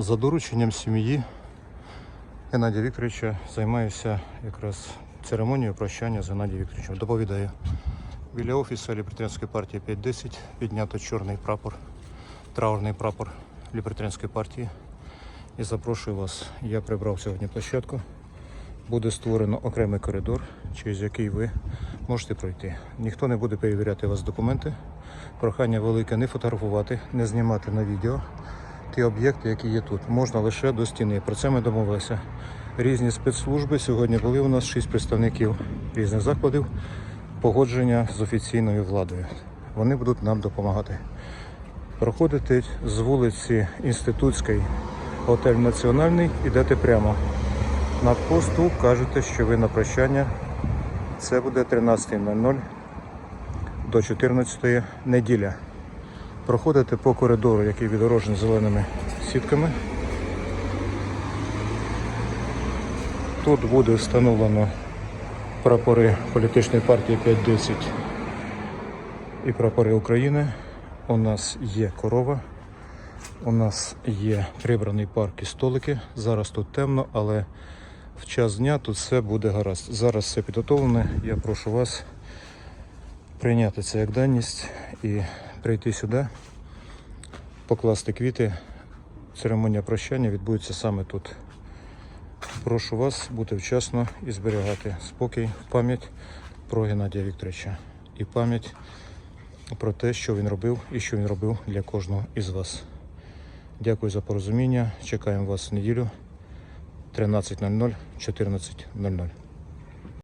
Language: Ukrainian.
За дорученням сім'ї Геннадія Вікторовича займаюся якраз церемонією прощання з Геннадієм Вікторовичем. Доповідаю. Біля офісу Лібертаріанської партії 510 піднято чорний прапор, траурний прапор Лібертаріанської партії. І запрошую вас. Я прибрав сьогодні площадку. Буде створено окремий коридор, через який ви можете пройти. Ніхто не буде перевіряти у вас документи. Прохання велике не фотографувати, не знімати на відео ті об'єкти, які є тут. Можна лише до стіни. Про це ми домовилися. Різні спецслужби. Сьогодні були у нас шість представників різних закладів погодження з офіційною владою. Вони будуть нам допомагати. Проходите з вулиці Інститутської, готель Національний, ідете прямо. На посту кажете, що ви на прощання. Це буде 13.00 до 14 неділя. Проходите по коридору, який відгорожений зеленими сітками. Тут буде встановлено прапори політичної партії 510 і прапори України. У нас є корова, у нас є прибраний парк і столики. Зараз тут темно, але в час дня тут все буде гаразд. Зараз все підготовлене. Я прошу вас прийняти це як даність і прийти сюди, покласти квіти. Церемонія прощання відбудеться саме тут. Прошу вас бути вчасно і зберігати спокій пам'ять про Геннадія Вікторовича і пам'ять про те, що він робив і що він робив для кожного із вас. Дякую за порозуміння. Чекаємо вас в неділю 13.00, 14.00.